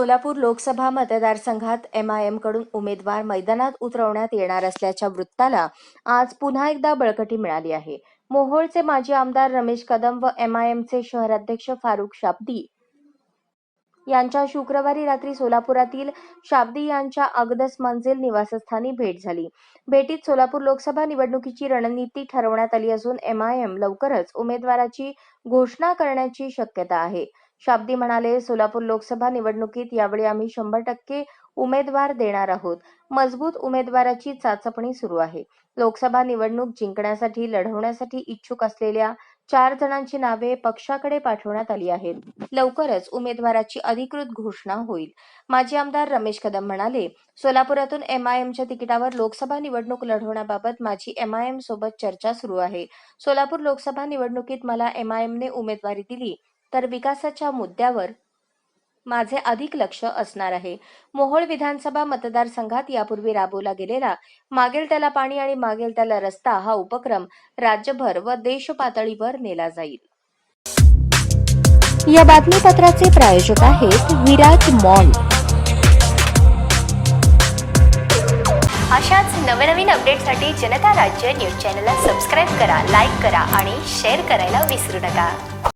सोलापूर लोकसभा मतदारसंघात M I एमकडून उमेदवार मैदानात उतरवण्यात येणार असल्याच्या वृत्ताला आज पुन्हा एकदा बळकटी मिळाली आहे. मोहोळचे माजी आमदार रमेश कदम व एम आय एमचे शहराध्यक्ष फारुख शाब्दी यांच्या शुक्रवारी रात्री सोलापुरातील शाब्दी यांच्या अगदस मंजिल निवासस्थानी भेट झाली. भेटीत सोलापूर लोकसभा निवडणुकीची रणनीती ठरवण्यात आली असून एम आय एम लवकरच उमेदवाराची घोषणा करण्याची शक्यता आहे. शाब्दी म्हणाले सोलापूर लोकसभा निवडणुकीत यावेळी आम्ही शंभर टक्के उमेदवार देणार आहोत. मजबूत उमेदवाराची चाचपणी सुरू आहे. लोकसभा निवडणूक जिंकण्यासाठी लढवण्यासाठी इच्छुक असलेल्या चार जणांची नावे पक्षाकडे पाठवण्यात आली आहेत. लवकरच उमेदवाराची अधिकृत घोषणा होईल. माजी आमदार रमेश कदम म्हणाले सोलापुरातून एम आय एमच्या तिकिटावर लोकसभा निवडणूक लढवण्याबाबत माझी एम आय एम सोबत चर्चा सुरू आहे. सोलापूर लोकसभा निवडणुकीत मला एम आय एमने उमेदवारी दिली. तर विकासाच्या मुद्द्यावर माझे अधिक लक्ष असणार आहे. मोहोळ विधानसभा मतदारसंघात यापूर्वी राबवला गेलेला मागेल त्याला पाणी आणि मागेल त्याला रस्ता हा उपक्रम राज्यभर व देश पातळीवर नेला जाईल. या बातमीपत्राचे प्रायोजक आहेत विराज मॉल अशाच नवनवीन अपडेटसाठी जनता राज्य न्यूज चॅनलला सबस्क्राईब करा लाईक करा आणि शेअर करायला विसरू नका.